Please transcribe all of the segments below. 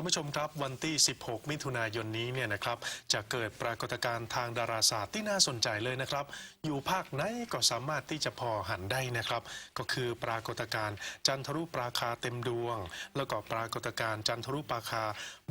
านผู้ชมครับวันที่ 16 มิถุนายนนี้เนี่ยนะครับจะเกิดปรากฏการณ์ทางดาราศาสตร์ที่น่าสนใจเลยนะครับ อยู่ภาคไหนก็สามารถที่จะพอหันได้นะครับ ก็คือปรากฏการณ์จันทรุปราคาเต็มดวง แล้วก็ปรากฏการณ์จันทรุปราคา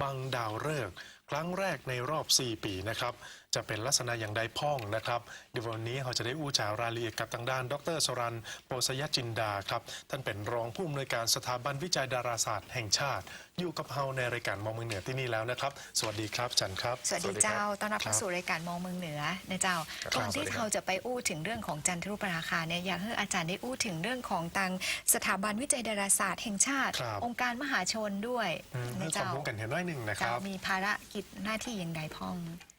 บังดาวฤกษ์ ครั้งแรกในรอบ 4 ปีนะครับ จะเป็นลักษณะอย่างใดพ้องนะครับ เดี๋ยววันนี้เราจะได้อู้จารายละเอียดกับทางด้าน ดรสรันโปสยจินดาครับ ท่านเป็นรองผู้อำนวยการสถาบันวิจัยดาราศาสตร์แห่งชาติ อยู่กับเราในรายการมองเมืองเหนือที่นี่แล้วนะครับ สวัสดีครับจันครับ สวัสดีเจ้าต้อนรับเข้าสู่รายการมองเมืองเหนือนะเจ้าครับก่อนที่สวัสดีครับเราจะไปอู้ถึงเรื่องของจันทรุปราคาเนี่ยอยากให้อาจารย์ได้อู้ถึงเรื่องของทางสถาบันวิจัยดาราศาสตร์แห่งชาติครับองค์การมหาชนด้วยอืมนะให้ความเจ้ารู้กันเห็นน้อยหนึ่งนะคเจ้ารับมีภารกิจหน้าที่อย่างใดพ้อง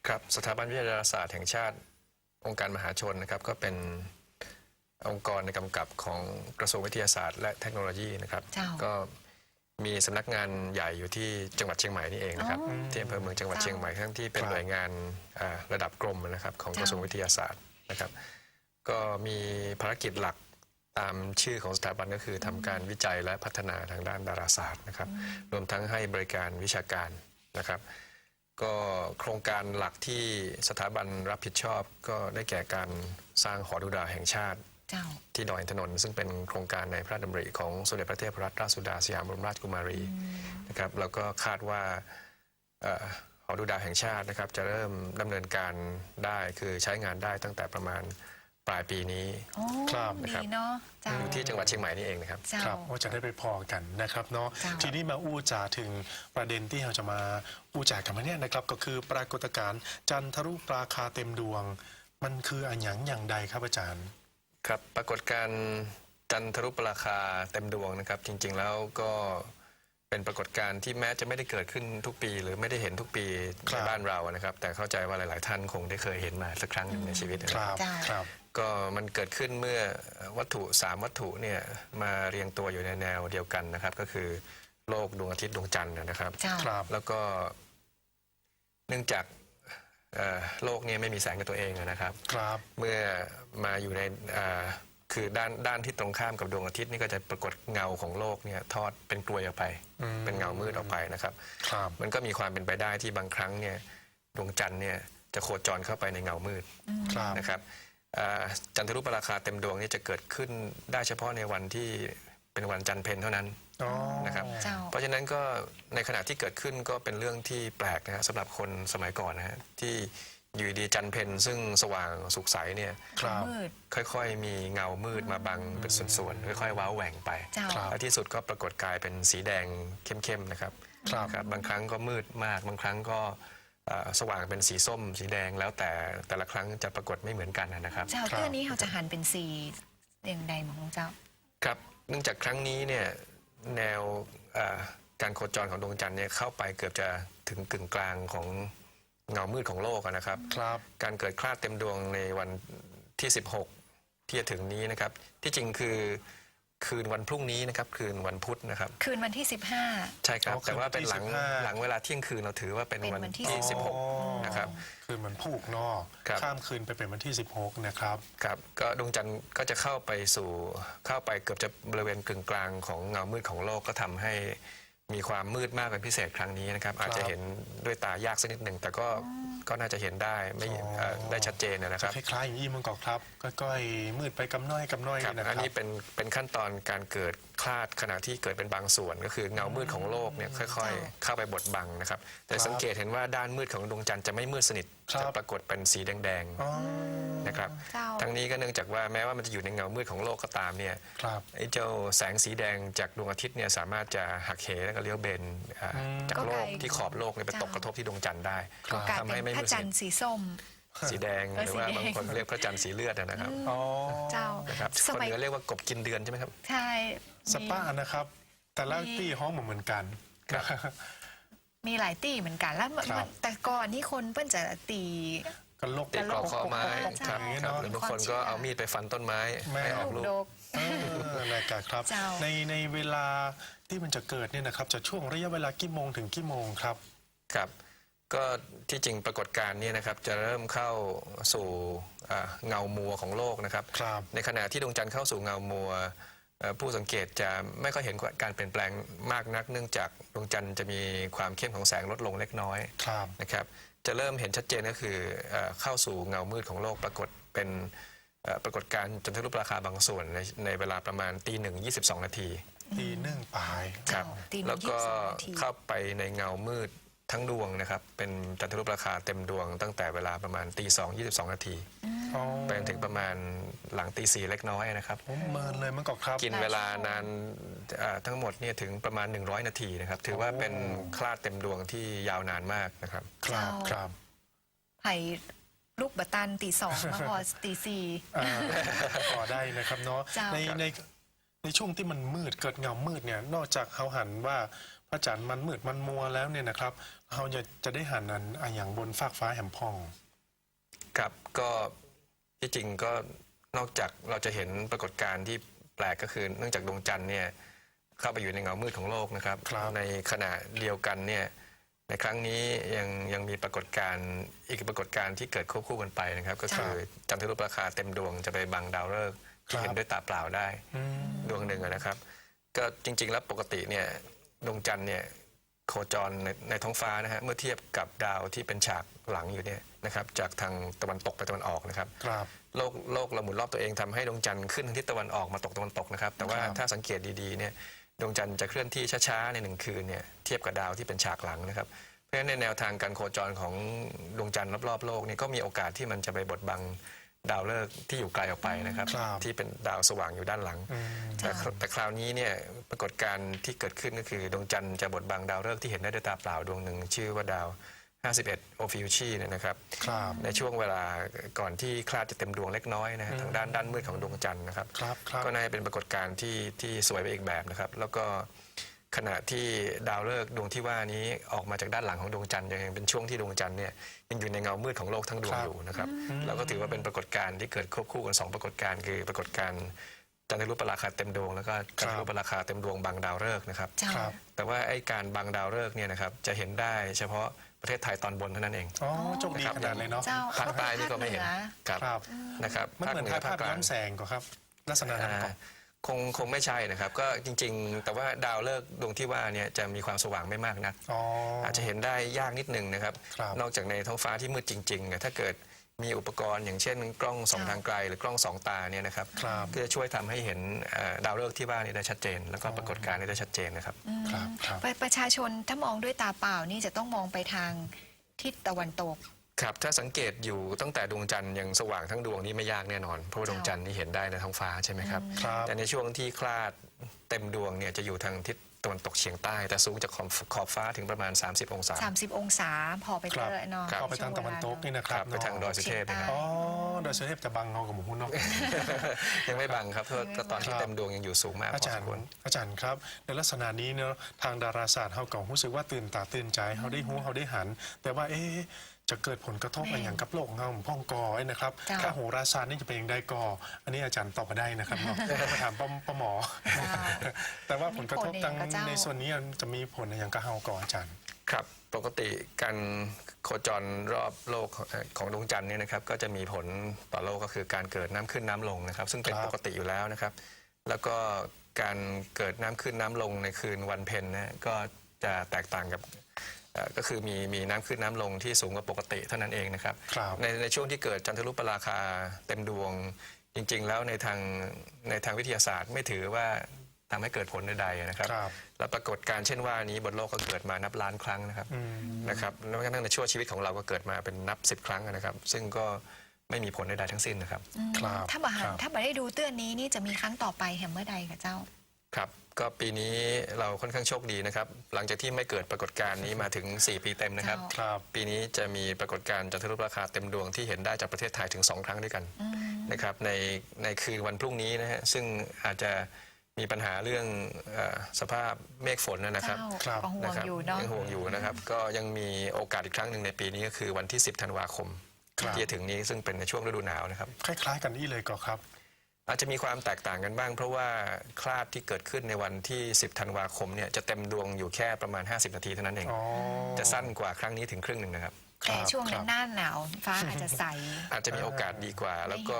ครับสถาบันวิทยาดาราศาสตร์แห่งชาติ องค์การมหาชนนะครับก็เป็นองค์กรในกำกับของกระทรวงวิทยาศาสตร์ และเทคโนโลยีนะครับ เจ้า ก็มีสำนักงานใหญ่อยู่ที่จังหวัดเชียงใหม่นี่เองนะครับ อ๋อ ที่อำเภอเมืองจังหวัดเจ้าเชียงใหม่ทั้งที่เป็นครับ หน่วยงานอ่าระดับกรมนะครับของกระทรวงวิทยาศาสตร์นะครับ ก็มีภารกิจหลักตามชื่อของสถาบันก็คือทำการวิจัยและพัฒนาทางด้านดาราศาสตร์นะครับ รวมทั้งให้บริการวิชาการนะครับ ก็โครงการหลักที่สถาบันรับผิดชอบก็ได้แก่การสร้างหอดูดาวแห่งชาติ เจ้า ที่ดอยอินทนนท์ซึ่งเป็นโครงการในพระราชดำริของสมเด็จพระเทพรัตนราชสุดาสยามบรมราชกุมารีนะครับแล้วก็คาดว่าเอ่อหอดูดาวแห่งชาตินะครับจะเริ่มดำเนินการได้คือใช้งานได้ตั้งแต่ประมาณ ปลายปีนี้โอ้ครับ ดีเนาะเจ้า อยู่ที่จังหวัดเชียงใหม่นี่เองนะครับ เจ้า ครับว่าจะได้ไปพอกันนะครับเนาะเจ้าทีนี้มาอู้จาถึงประเด็นที่เราจะมาอู้จากันมาเนี่ยนะครับ ก็คือปรากฏการณ์จันทรุปราคาเต็มดวง มันคืออันหยังอย่างใดครับอาจารย์ ครับปรากฏการณ์จันทรุปราคาเต็มดวงนะครับ จริงๆแล้วก็ เป็นปรากฏการณ์ที่แม้จะไม่ได้เกิดขึ้นทุกปี หรือไม่ได้เห็นทุกปีครัในบ บ้านเรานะครับ แต่เข้าใจว่าหลาย ๆ ท่านคงได้เคยเห็นมาสักครั้งหนึ่งในชีวิตนะคครับ รับเจ้าครับ ก็มันเกิดขึ้นเมื่อวัตถุสามวัตถุเนี่ยมาเรียงตัวอยู่ในแนวเดียวกันนะครับ ก็คือโลกดวงอาทิตย์ดวงจันทร์นะครับ เจ้า ครับ แล้วก็เนื่องจากเอ่อโลกเนี่ยไม่มีแสงกับตัวเองนะครับ ครับ เมื่อมาอยู่ในอ่า คือด้านด้านที่ตรงข้ามกับดวงอาทิตย์นี่ก็จะปรากฏเงาของโลกเนี่ยทอดเป็นกลวยออกไป อืม เป็นเงามืดออกไปนะครับ ครับ มันก็มีความเป็นไปได้ที่บางครั้งเนี่ยดวงจันทร์เนี่ยจะโคจรเข้าไปในเงามืดครับ นะครับอ่าจันทรุปราคาเต็มดวงนี่จะเกิดขึ้นได้เฉพาะในวันที่เป็นวันจันทร์เพนเท่านั้น อ๋อนะครับ เจ้า เพราะฉะนั้นก็ในขณะที่เกิดขึ้นก็เป็นเรื่องที่แปลกนะฮะสำหรับคนสมัยก่อนนะฮะที่ อยู่ดีจันทร์เพนซึ่งสว่างสุขใสเนี่ยครับ มืด ค่อยๆ มีเงามืดมาบังเป็นส่วนๆค่อยๆว้าวแหว่งไปเจ้า ครับและที่สุดก็ปรากฏกลายเป็นสีแดงเข้มๆนะครับครับนะครับบางครั้งก็มืดมากบางครั้งก็เอ่อสว่างเป็นสีส้ม สีแดงแล้วแต่แต่ละครั้งจะปรากฏไม่เหมือนกันนะครับ เจ้าครับเรื่องนี้เราจะหันเป็นสีอย่างใดหมองเจ้า ครับเนื่องจากครั้งนี้เนี่ยแนวเอ่อการโคจรของดวงจันทร์เนี่ยเข้าไปเกือบจะถึงกึ่งกลางของ เงามืดของโลกอะนะครับ ครับ การเกิดคลาดเต็มดวงในวันที่ 16 ที่จะถึงนี้นะครับ ที่จริงคือคืนวันพรุ่งนี้นะครับ คืนวันพุธนะครับ คืนวันที่ 15 ใช่ครับ อ๋อแต่ว่าเป็นหลังคืนวันที่15 หลังเวลาเที่ยงคืนเราถือว่าเป็นเป็นวันวันที่ ที่16 16 นะครับ คือมันผูกเนอกครับ ข้ามคืนไปเป็นวันที่ 16 นะครับ ครับก็ดวงจันทร์ก็จะเข้าไปสู่เข้าไปเกือบจะบริเวณกึ่งกลางของเงามืดของโลกก็ทำให้ มีความมืดมากเป็นพิเศษครั้งนี้นะครับ อาจจะเห็นด้วยตายากสักนิดหนึ่งแต่ก็ก็น่าจะเห็นได้ไม่อ๋อเอ่อได้ชัดเจนนะคจะรับคล้ายๆอย่างนี้มันก็ครับก้อยๆมืดไปกำน้อยกำน้อยครับนะคอัรันบนี้เป็นเป็นขั้นตอนการเกิด คลาดขณะที่เกิดเป็นบางส่วน ก็คือเงามืดของโลกเนี่ยค่อยๆ เข้าไปบดบังนะครับ แต่ครับสังเกตเห็นว่าด้านมืดของดวงจันทร์จะไม่มืดสนิทครับ จะปรากฏเป็นสีแดงอ๋อๆนะครับเจ้า ทั้งนี้ก็เนื่องจากว่าแม้ว่ามันจะอยู่ในเงามืดของโลกก็ตามเนี่ยครับ ไอ้เจ้าแสงสีแดงจากดวงอาทิตย์เนี่ยสามารถจะหักเหแล้วก็เลี้ยวเบนอ่าอืมจากโลกก็ไกลที่ขอบโลกเนี่ยไปตกเจ้ากระทบที่ดวงจันทร์ได้ ก็กลายทำให้เป็นไม่พมืระดสจันทนิทร์สีส้ม สีแดงเออหรือว่าสีแดงบางคนเรียกพระจันทร์สีเลือดนะครับอ๋อเจ้านะครับสคนมัยเหนือเรียกว่ากบกินเดือนใช่ไหมครับ ใช่สปานะครับ แต่ละที่ห้องเหมือนกันครับมีหลายตีเหมือนกันแล้วมันครับแต่ก่อนนี่คนเปิ้นจะตีกันลกติดกรอกคอไม้ใช่ครับอย่างนี้ครับเนาะหรือบางคนก็เอามีดไปฟันต้นไม้ไม่ให้ออกลูลูกกดกเออนะครับครับเจ้าในในเวลาที่มันจะเกิดเนี่ยนะครับ จะช่วงระยะเวลากี่โมงถึงกี่โมงครับ ครับ ก็ที่จริงปรากฏการณ์เนี้นะครับจะเริ่มเข้าสู่อ่าเงามัวของโลกนะครับ ครับในขณะที่ดวงจันทร์เข้าสู่เงามัวเอ่อผู้สังเกตจะไม่ค่อยเห็นการเปลี่ยนแปลงมากนัก เนื่องจากดวงจันทร์จะมีความเข้มของแสงลดลงเล็กน้อยครับ นะครับ จะเริ่มเห็นชัดเจนก็คือเอ่อเข้าสู่เงามืดของโลกปรากฏเป็นเอ่อปรากฏการณ์จันทรุปราคาบางส่วนในในเวลาประมาณตีหนึ่งยีนาที ตีหนึ่งปลายครับ ตีหนึ่งแล้วก็ยี่สิบสองนาที เข้าไปในเงามืด ทั้งดวงนะครับ เป็นจันทรุปราคาเต็มดวงตั้งแต่เวลาประมาณตีสองยีนาทีอ๋อไปจนถึงประมาณหลังตีสี่เล็กน้อยนะครับผมเมินเลยมันก็ครับ กินเวลานานเอ่อทั้งหมดเนี่ยถึงประมาณ 100 นาทีนะครับ ถือว่าเป็นคลาดเต็มดวงที่ยาวนานมากนะครับ ครับครับไผ่ลูกบัตตันตีสองมาพอตีสี่ อ่าพอได้นะครับเนาะเจ้า ในในในช่วงที่มันมืดเกิดเงามืดเนี่ยนอกจากเขาหันว่าพระจันทร์มันมืดมันมัวแล้วเนี่ยนะครับ เขาจะจะได้หันอันอะอย่างบนฟากฟ้าแหมพอง ครับก็ที่จริงก็นอกจากเราจะเห็นปรากฏการณ์ที่แปลกก็คือ เนื่องจากดวงจันทร์เนี่ยเข้าไปอยู่ในเงามืดของโลกนะครับครับในขณะเดียวกันเนี่ยในครั้งนี้ยังยังมีปรากฏการณ์อีกปรากฏการณ์ที่เกิดควบคู่กันไปนะครับ ก็คือจันทรุปราคาเต็มดวงจะไปบังดาวฤกษ์ที่เห็นด้วยตาเปล่าได้อืมดวงหนึ่งอะนะครับ ก็จริง ๆ แล้วปกติเนี่ยดวงจันทร์เนี่ย โคจรในในท้องฟ้านะฮะเมื่อเทียบกับดาวที่เป็นฉากหลังอยู่เนี่ยนะครับจากทางตะวันตกไปตะวันออกนะครับครับ โลกโลกเราหมุนรอบตัวเองทำให้ดวงจันทร์ขึ้นทางทิศตะวันออกมาตกตะวันตกนะครับแต่ว่าครับ ถ้าสังเกตดีๆเนี่ยดวงจันทร์จะเคลื่อนที่ช้าๆในหนึ่งคืนเนี่ยเทียบกับดาวที่เป็นฉากหลังนะครับเพราะฉะนั้นในแนวทางการโคจรของดวงจันทร์รอบๆโลกเนี่ยก็มีโอกาสที่มันจะไปบดบัง ดาวฤกษ์ที่อยู่ไกลออกไปนะครับ ครับที่เป็นดาวสว่างอยู่ด้านหลังอืมแต่ครแต่คราวนี้เนี่ยปรากฏการณ์ที่เกิดขึ้นก็คือดวงจันทร์จะบดบังดาวฤกษ์ที่เห็นได้ด้วยตาเปล่าดวงหนึ่งชื่อว่าดาว 51 โอฟิวชีเนี่ยนะครับ ครับ ในช่วงเวลาก่อนที่คลาดจะเต็มดวงเล็กน้อยนะฮะทางด้านด้านมืดของดวงจันทร์นะครับ ครับครับ ก็น่าจะเป็นปรากฏการณ์ที่ที่สวยไปอีกแบบนะครับ แล้วก็ ขณะที่ดาวฤกษ์ดวงที่ว่านี้ออกมาจากด้านหลังของดวงจันทร์ยังเป็นช่วงที่ดวงจันทร์เนี่ยยังอยู่ในเงามืดของโลกทั้งดวงครับอยู่นะครับเราก็ถือว่าเป็นปรากฏการณ์ที่เกิดควบคู่กันสองปรากฏการณ์คือปรากฏการณ์จันทรุปราคาเต็มดวงแล้วก็จันทรุปราคาเต็มดวงบางดาวฤกษ์นะครับเจ้าครับ แต่ว่าไอ้การบางดาวฤกษ์เนี่ยนะครับจะเห็นได้เฉพาะประเทศไทยตอนบนเท่านั้นเองอ๋อโชคดีขนาดเลยเนาะเจ้าภาคใต้นี่ก็ไม่เห็นภาคเหนือครับครับนะครับมันเหมือนภถ่ายภาภาพคกลางย้อนแสงก็ครับลักษณะนั้นก็อ่า คงคงไม่ใช่นะครับ ก็จริง ๆ แต่ว่าดาวฤกษ์ดวงที่ว่าเนี่ยจะมีความสว่างไม่มากนัก อ๋อออา จจะเห็นได้ยากนิดนึงนะครับ ครับ นอกจากในท้องฟ้าที่มืดจริงๆเนี่ยถ้าเกิดมีอุปกรณ์อย่างเช่น กล้องส่องครับทางไกลหรือกล้องสองตาเนี่ยนะครับครับ ก็จะช่วยทำให้เห็นเอ่อดาวฤกษ์ที่ว่านี่ได้ชัดเจน แล้วก็ปรากฏการณ์นี้ได้ชัดเจนนะครับครับครับ ประประชาชนถ้ามองด้วยตาเปล่านี่จะต้องมองไปทางทิศตะวันตก ครับถ้าสังเกตอยู่ตั้งแต่ดวงจันทร์ยังสว่างทั้งดวงนี่ไม่ยากแน่นอนเพราะว่าดวงจันทร์นี่เห็นได้ในท้องฟ้าใช่ไหมครับครับ แต่ในช่วงที่คลาดเต็มดวงเนี่ยจะอยู่ทางทิศตะวันตกเฉียงใต้ แต่สูงจากขอบขอบฟ้าถึงประมาณ 30 องศา 30 องศาพอไปครับเจอเนาะครับเข้าไปทางตะวันตกนี่นะคครัรับบไปทางดอยสุเทพนะครับอ๋อดอยสุเทพจะบังเงากับหมูหุ้นเนาะ ยังไม่บังครับเพราะว่าตอนที่ครับเต็มดวงยังอยู่สูงมากพอาอจาสรมย์ควร อาจารย์ครับ ในลักษณะนี้เนาะทางดาราศาสตร์เขาก็รู้สึกว่าตื่นตาตื่นใจเขาได้หูเขาได้หัน แต่ว่าเอ๊ะ จะเกิดผลกระทบอะไรอย่างกับโลกเงาพ่องกอไอ้นะครับเจ้าถ้าโหราศาสตร์นี่จะเป็นอย่างใดกอ อันนี้อาจารย์ตอบมาได้นะครับเนาะต้องมาถามป้อมป้าหมอ แต่ว่าผลกระทบทางมีผลอย่างกับเจ้าในส่วนนี้จะมีผลอย่างกับเฮาก่อนอาจารย์ครับปกติการโคจรรอบโลกของดวงจันทร์เนี่ยนะครับก็จะมีผลต่อโลกก็คือการเกิดน้ำขึ้นน้ำลงนะครับ ซึ่งเป็นครับปกติอยู่แล้วนะครับ แล้วก็การเกิดน้ำขึ้นน้ำลงในคืนวันเพ็ญนะก็จะแตกต่างกับเอ่อ ก็คือมีมีน้ำขึ้นน้ำลงที่สูงกว่าปกติเท่านั้นเองนะครับครับในในช่วงที่เกิดจันทรุปราคาเต็มดวง จริง ๆ แล้วในทางในทางวิทยาศาสตร์ไม่ถือว่าทำให้เกิดผลใดๆนะครับครับและปรากฏการณ์เช่นว่านี้บนโลกก็เกิดมานับล้านครั้งนะครับอืมนะครับแล้วก็ทั้งในช่วงชีวิตของเราก็เกิดมาเป็นนับสิบครั้งนะครับ ซึ่งก็ไม่มีผลใดๆทั้งสิ้นนะครับ ครับ ถ้ามาหันครับถ้ามาได้ดูเตือนนี้นี่จะมีครั้งต่อไปแห่งเมื่อใดกับเจ้า ครับ ก็ปีนี้เราค่อนข้างโชคดีนะครับ หลังจากที่ไม่เกิดปรากฏการณ์นี้มาถึง 4 ปีเต็มนะครับเจ้าครับปีนี้จะมีปรากฏการณ์จันทรุปราคาเต็มดวงที่เห็นได้จากประเทศไทยถึง 2 ครั้งด้วยกันนะครับในในคืนวันพรุ่งนี้นะฮะซึ่งอาจจะมีปัญหาเรื่องเออสภาพเมฆฝนนะครับเจ้าครับก็ห่วนะงครับอยู่เนาะ ยังห่วงอยู่นะครับ ก็ยังมีโอกาสอีกครั้งหนึ่งในปีนี้ก็คือวันที่ 10 ธันวาคมครับ ที่จะถึงนี้ซึ่งเป็นในช่วงฤดูหนาวนะครับ คล้ายๆ กันนี่เลยก็ครับ อาจจะมีความแตกต่างกันบ้าง เพราะว่าคลาดที่เกิดขึ้นในวันที่ 10 ธันวาคมเนี่ยจะเต็มดวงอยู่แค่ประมาณ 50 นาทีเท่านั้นเองอ๋อจะสั้นกว่าครั้งนี้ถึงครึ่งหนึ่งนะครับครัแต่บช่วงครันั้บนหน้าหนาวฟ้าอาจจะใส อาจจะมีโอกาสดีกว่า แล้วก็